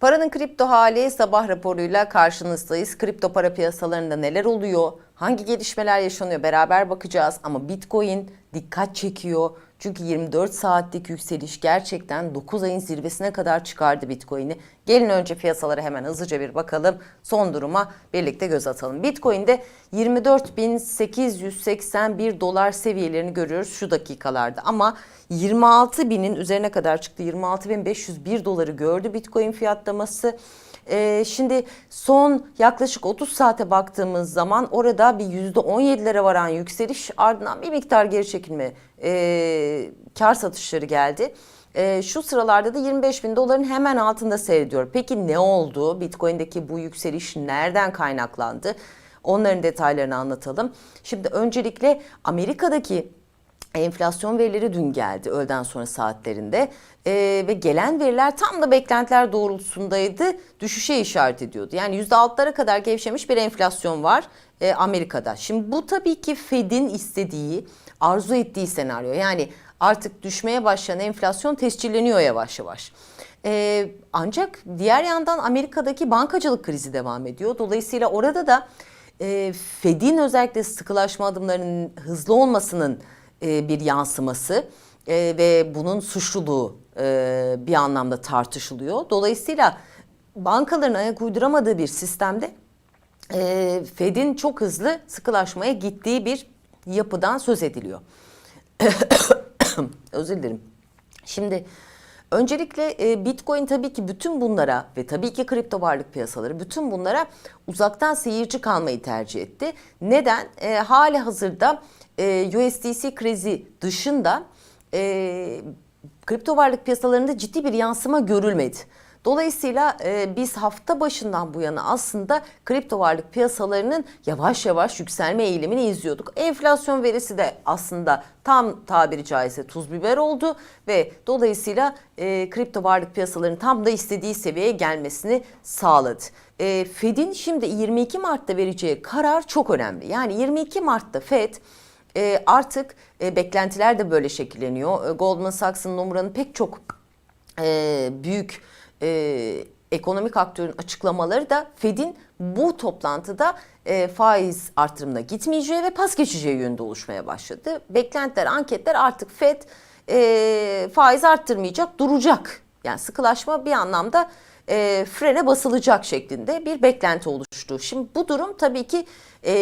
Paranın kripto hali sabah raporuyla karşınızdayız. Kripto para piyasalarında neler oluyor? Hangi gelişmeler yaşanıyor? Beraber bakacağız. Ama Bitcoin dikkat çekiyor. Çünkü 24 saatlik yükseliş gerçekten 9 ayın zirvesine kadar çıkardı Bitcoin'i. Gelin önce piyasalara hemen hızlıca bir bakalım. Son duruma birlikte göz atalım. Bitcoin'de 24.881 dolar seviyelerini görüyoruz şu dakikalarda. Ama 26 binin üzerine kadar çıktı. 26.501 doları gördü Bitcoin fiyatlaması. Ee, şimdi son yaklaşık 30 saate baktığımız zaman orada bir %17'lere varan yükseliş ardından bir miktar geri çekilme e, kar satışları geldi. E, şu sıralarda da 25 bin doların hemen altında seyrediyor. Peki ne oldu? Bitcoin'deki bu yükseliş nereden kaynaklandı? Onların detaylarını anlatalım. Şimdi öncelikle Amerika'daki Enflasyon verileri dün geldi öğleden sonra saatlerinde Ee, ve gelen veriler tam da beklentiler doğrultusundaydı düşüşe işaret ediyordu. Yani %6'lara kadar gevşemiş bir enflasyon var e, Amerika'da. Şimdi bu tabii ki Fed'in istediği arzu ettiği senaryo yani artık düşmeye başlayan enflasyon tescilleniyor yavaş yavaş. Ee, ancak diğer yandan Amerika'daki bankacılık krizi devam ediyor. Dolayısıyla orada da e, Fed'in özellikle sıkılaşma adımlarının hızlı olmasının e, bir yansıması e, ve bunun suçluluğu e, bir anlamda tartışılıyor. Dolayısıyla bankaların ayak uyduramadığı bir sistemde Fed'in çok hızlı sıkılaşmaya gittiği bir yapıdan söz ediliyor. Özür dilerim. Şimdi öncelikle Bitcoin tabii ki bütün bunlara ve tabii ki kripto varlık piyasaları bütün bunlara uzaktan seyirci kalmayı tercih etti. Neden? Hali hazırda e, USDC krizi dışında e, kripto varlık piyasalarında ciddi bir yansıma görülmedi. Dolayısıyla e, biz hafta başından bu yana aslında kripto varlık piyasalarının yavaş yavaş yükselme eğilimini izliyorduk. Enflasyon verisi de aslında tam tabiri caizse tuz biber oldu ve dolayısıyla e, kripto varlık piyasalarının tam da istediği seviyeye gelmesini sağladı. E, Fed'in şimdi 22 Mart'ta vereceği karar çok önemli. Yani 22 Mart'ta Fed e, artık e, beklentiler de böyle şekilleniyor. E, Goldman Sachs'ın numaranın pek çok e, büyük e, ekonomik aktörün açıklamaları da Fed'in bu toplantıda e, faiz artırımına gitmeyeceği ve pas geçeceği yönünde oluşmaya başladı. Beklentiler, anketler artık Fed e, faiz arttırmayacak, duracak. Yani sıkılaşma bir anlamda e, frene basılacak şeklinde bir beklenti oluştu. Şimdi bu durum tabii ki e,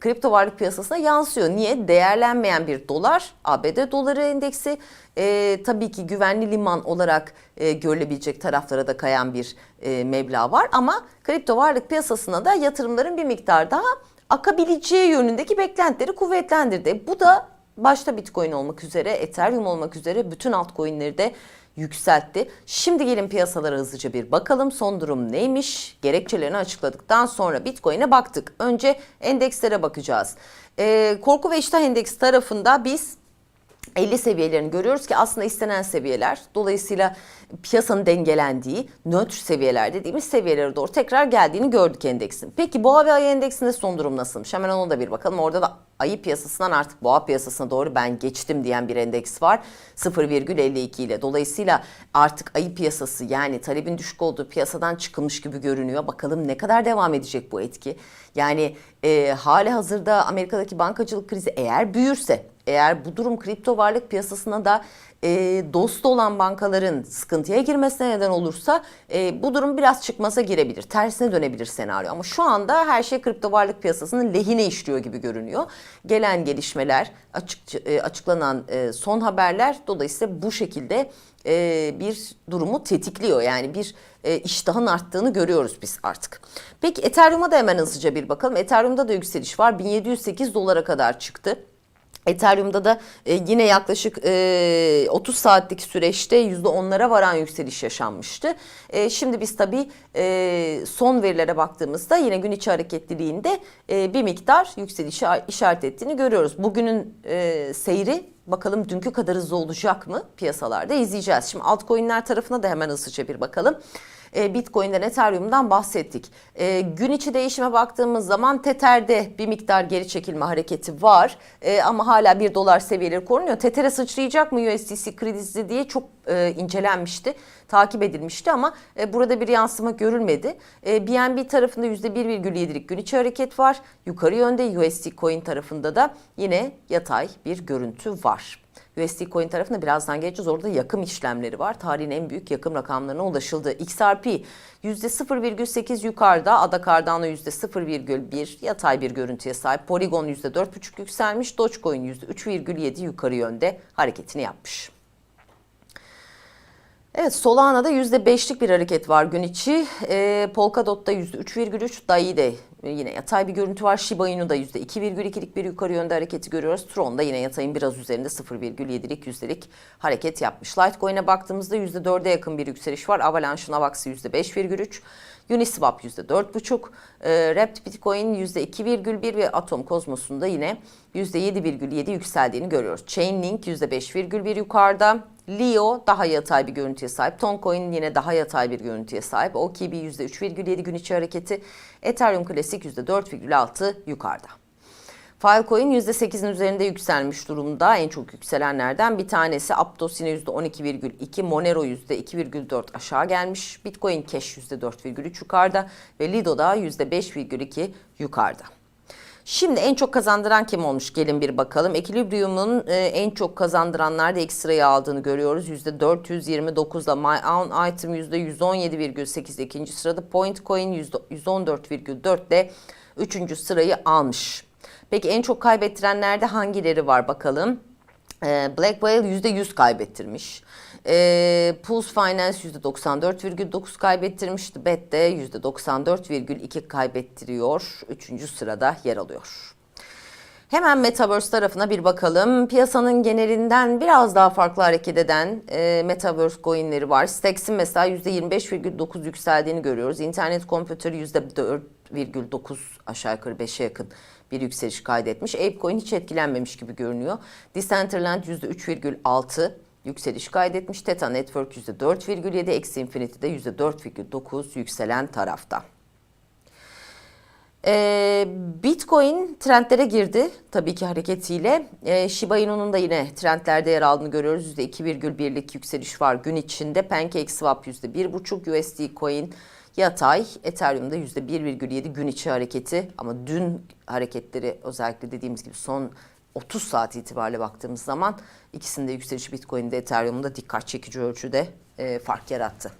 kripto varlık piyasasına yansıyor. Niye? Değerlenmeyen bir dolar, ABD doları endeksi e, tabii ki güvenli liman olarak e, görülebilecek taraflara da kayan bir e, meblağ var. Ama kripto varlık piyasasına da yatırımların bir miktar daha akabileceği yönündeki beklentileri kuvvetlendirdi. Bu da başta Bitcoin olmak üzere, Ethereum olmak üzere bütün altcoin'leri de yükseltti. Şimdi gelin piyasalara hızlıca bir bakalım. Son durum neymiş? Gerekçelerini açıkladıktan sonra Bitcoin'e baktık. Önce endekslere bakacağız. Ee, korku ve iştah endeksi tarafında biz 50 seviyelerini görüyoruz ki aslında istenen seviyeler. Dolayısıyla piyasanın dengelendiği nötr seviyeler dediğimiz seviyelere doğru tekrar geldiğini gördük endeksin. Peki boğa ve ay endeksinde son durum nasılmış? Hemen ona da bir bakalım. Orada da ayı piyasasından artık boğa piyasasına doğru ben geçtim diyen bir endeks var. 0,52 ile. Dolayısıyla artık ayı piyasası yani talebin düşük olduğu piyasadan çıkılmış gibi görünüyor. Bakalım ne kadar devam edecek bu etki? Yani e, hali hazırda Amerika'daki bankacılık krizi eğer büyürse eğer bu durum kripto varlık piyasasına da e, dost olan bankaların sıkıntıya girmesine neden olursa e, bu durum biraz çıkmaza girebilir. Tersine dönebilir senaryo. Ama şu anda her şey kripto varlık piyasasının lehine işliyor gibi görünüyor. Gelen gelişmeler, açık, e, açıklanan e, son haberler dolayısıyla bu şekilde e, bir durumu tetikliyor. Yani bir e, iştahın arttığını görüyoruz biz artık. Peki Ethereum'a da hemen hızlıca bir bakalım. Ethereum'da da yükseliş var. 1708 dolara kadar çıktı. Ethereum'da da e, yine yaklaşık e, 30 saatlik süreçte %10'lara varan yükseliş yaşanmıştı. E, şimdi biz tabii e, son verilere baktığımızda yine gün içi hareketliliğinde e, bir miktar yükselişi işaret ettiğini görüyoruz. Bugünün e, seyri bakalım dünkü kadar hızlı olacak mı piyasalarda izleyeceğiz. Şimdi altcoin'ler tarafına da hemen hızlıca bir bakalım. E, Bitcoin'den, Ethereum'dan bahsettik. E, gün içi değişime baktığımız zaman Tether'de bir miktar geri çekilme hareketi var. E, ama hala 1 dolar seviyeleri korunuyor. Tether'e sıçrayacak mı USDC krizi diye çok e, incelenmişti, takip edilmişti ama e, burada bir yansıma görülmedi. E, BNB tarafında %1,7'lik gün içi hareket var. Yukarı yönde USD Coin tarafında da yine yatay bir görüntü var. USD Coin tarafında birazdan geleceğiz. Orada yakım işlemleri var. Tarihin en büyük yakım rakamlarına ulaşıldı. XRP %0,8 yukarıda. Ada Cardano %0,1 yatay bir görüntüye sahip. Polygon %4,5 yükselmiş. Dogecoin %3,7 yukarı yönde hareketini yapmış. Evet Solana'da %5'lik bir hareket var gün içi. E, Polkadot'ta %3,3 Dai'de yine yatay bir görüntü var. Shiba Inu'da %2,2'lik bir yukarı yönde hareketi görüyoruz. Tron'da yine yatayın biraz üzerinde 0,7'lik yüzdelik hareket yapmış. Litecoin'e baktığımızda %4'e yakın bir yükseliş var. Avalanche'ın Avax'ı %5,3. Uniswap %4,5, e, Wrapped Bitcoin %2,1 ve Atom Cosmos'un da yine %7,7 yükseldiğini görüyoruz. Chainlink %5,1 yukarıda. Leo daha yatay bir görüntüye sahip. Toncoin yine daha yatay bir görüntüye sahip. OKB %3,7 gün içi hareketi. Ethereum Classic %4,6 yukarıda. Filecoin %8'in üzerinde yükselmiş durumda. En çok yükselenlerden bir tanesi. Aptos yine %12,2, Monero %2,4 aşağı gelmiş. Bitcoin Cash %4,3 yukarıda ve Lido da %5,2 yukarıda. Şimdi en çok kazandıran kim olmuş gelin bir bakalım. Equilibrium'un e, en çok kazandıranlarda ilk sırayı aldığını görüyoruz. %429'da My Own Item %117,8 ikinci sırada. Point Coin %114,4 üçüncü sırayı almış. Peki en çok kaybettirenlerde hangileri var bakalım. Ee, Black Whale %100 kaybettirmiş. Ee, Pulse Finance %94,9 kaybettirmişti. Bet de %94,2 kaybettiriyor. Üçüncü sırada yer alıyor. Hemen Metaverse tarafına bir bakalım. Piyasanın genelinden biraz daha farklı hareket eden e, Metaverse coinleri var. Stex'in mesela %25,9 yükseldiğini görüyoruz. İnternet Computer %4,9 aşağı yukarı 5'e yakın bir yükseliş kaydetmiş. Apecoin hiç etkilenmemiş gibi görünüyor. Decentraland %3,6 yükseliş kaydetmiş. Theta Network %4,7, Axie Infinity'de %4,9 yükselen tarafta. Ee, Bitcoin trendlere girdi tabii ki hareketiyle. Ee, Shiba Inu'nun da yine trendlerde yer aldığını görüyoruz. %2,1'lik yükseliş var gün içinde. PancakeSwap %1,5, USD Coin yatay. Ethereum'da %1,7 gün içi hareketi ama dün hareketleri özellikle dediğimiz gibi son 30 saat itibariyle baktığımız zaman ikisinde yükseliş Bitcoin'de Ethereum'da dikkat çekici ölçüde e, fark yarattı.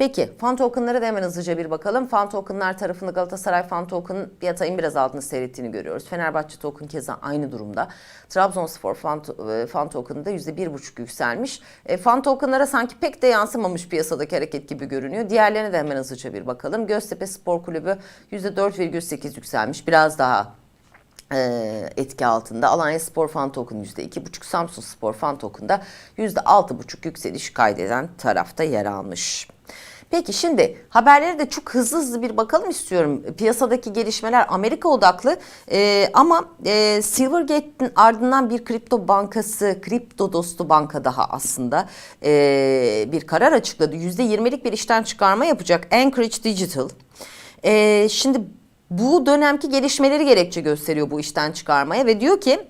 Peki fan tokenlara da hemen hızlıca bir bakalım. Fan tokenlar tarafında Galatasaray fan token yatayın biraz altını seyrettiğini görüyoruz. Fenerbahçe token keza aynı durumda. Trabzonspor fan, e, fan token'da %1,5 yükselmiş. E, fan tokenlara sanki pek de yansımamış piyasadaki hareket gibi görünüyor. Diğerlerine de hemen hızlıca bir bakalım. Göztepe Spor Kulübü %4,8 yükselmiş. Biraz daha e, etki altında. Alanya Spor Fan Token %2,5, Samsun Spor Fan Token'da %6,5 yükseliş kaydeden tarafta yer almış. Peki şimdi haberlere de çok hızlı hızlı bir bakalım istiyorum. Piyasadaki gelişmeler Amerika odaklı ee, ama e, Silvergate'in ardından bir kripto bankası, kripto dostu banka daha aslında e, bir karar açıkladı. %20'lik bir işten çıkarma yapacak Anchorage Digital. E, şimdi bu dönemki gelişmeleri gerekçe gösteriyor bu işten çıkarmaya ve diyor ki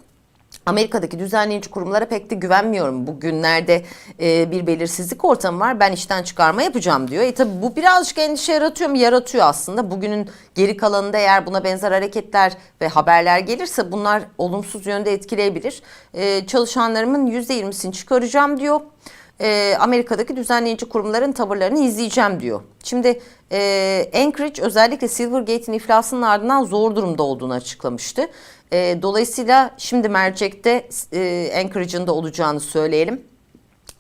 Amerika'daki düzenleyici kurumlara pek de güvenmiyorum. Bugünlerde e, bir belirsizlik ortamı var. Ben işten çıkarma yapacağım diyor. E tabi bu birazcık endişe yaratıyor mu? Yaratıyor aslında. Bugünün geri kalanında eğer buna benzer hareketler ve haberler gelirse bunlar olumsuz yönde etkileyebilir. E, çalışanlarımın %20'sini çıkaracağım diyor. E, Amerika'daki düzenleyici kurumların tavırlarını izleyeceğim diyor. Şimdi e, Anchorage özellikle Silvergate'in iflasının ardından zor durumda olduğunu açıklamıştı. E, dolayısıyla şimdi mercekte e, Anchorage'ın da olacağını söyleyelim.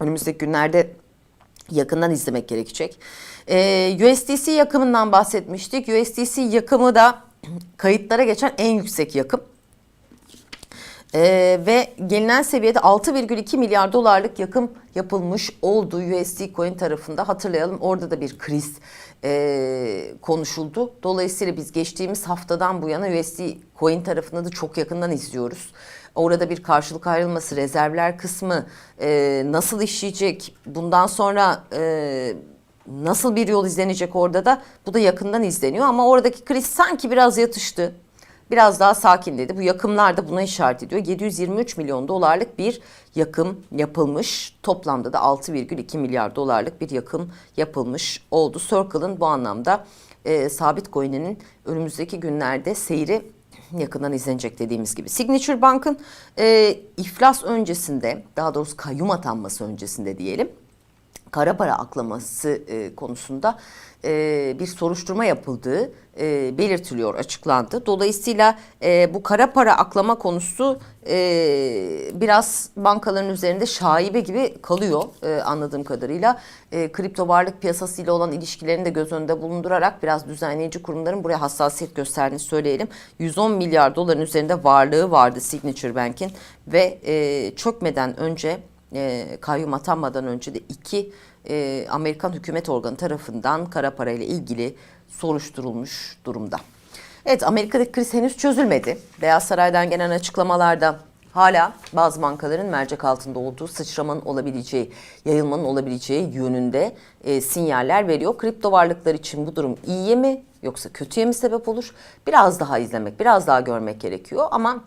Önümüzdeki günlerde yakından izlemek gerekecek. E, USDC yakımından bahsetmiştik. USDC yakımı da kayıtlara geçen en yüksek yakım. Ee, ve gelinen seviyede 6,2 milyar dolarlık yakım yapılmış oldu USD Coin tarafında. Hatırlayalım orada da bir kriz e, konuşuldu. Dolayısıyla biz geçtiğimiz haftadan bu yana USD Coin tarafında da çok yakından izliyoruz. Orada bir karşılık ayrılması, rezervler kısmı e, nasıl işleyecek? Bundan sonra e, Nasıl bir yol izlenecek orada da bu da yakından izleniyor ama oradaki kriz sanki biraz yatıştı. Biraz daha sakinledi. Bu yakımlar da buna işaret ediyor. 723 milyon dolarlık bir yakım yapılmış. Toplamda da 6,2 milyar dolarlık bir yakım yapılmış oldu. Circle'ın bu anlamda e, sabit coin'inin önümüzdeki günlerde seyri yakından izlenecek dediğimiz gibi. Signature Bank'ın e, iflas öncesinde daha doğrusu kayyum atanması öncesinde diyelim kara para aklaması e, konusunda e, bir soruşturma yapıldığı e, belirtiliyor, açıklandı. Dolayısıyla e, bu kara para aklama konusu e, biraz bankaların üzerinde şaibe gibi kalıyor e, anladığım kadarıyla. E, kripto varlık piyasasıyla olan ilişkilerini de göz önünde bulundurarak biraz düzenleyici kurumların buraya hassasiyet gösterdiğini söyleyelim. 110 milyar doların üzerinde varlığı vardı Signature Bank'in ve e, çökmeden önce e, kayyum atanmadan önce de iki e, Amerikan hükümet organı tarafından kara para ile ilgili soruşturulmuş durumda. Evet Amerika'daki kriz henüz çözülmedi. Beyaz Saray'dan gelen açıklamalarda hala bazı bankaların mercek altında olduğu sıçramanın olabileceği, yayılmanın olabileceği yönünde e, sinyaller veriyor. Kripto varlıklar için bu durum iyiye mi yoksa kötüye mi sebep olur? Biraz daha izlemek, biraz daha görmek gerekiyor ama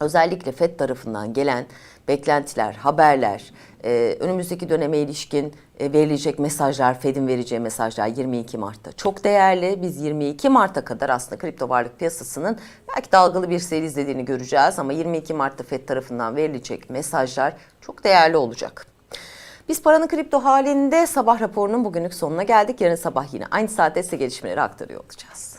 özellikle FED tarafından gelen beklentiler, haberler, e, önümüzdeki döneme ilişkin e, verilecek mesajlar, Fed'in vereceği mesajlar 22 Mart'ta çok değerli. Biz 22 Mart'a kadar aslında kripto varlık piyasasının belki dalgalı bir seyir izlediğini göreceğiz ama 22 Mart'ta Fed tarafından verilecek mesajlar çok değerli olacak. Biz paranın kripto halinde sabah raporunun bugünlük sonuna geldik. Yarın sabah yine aynı saatte size gelişmeleri aktarıyor olacağız.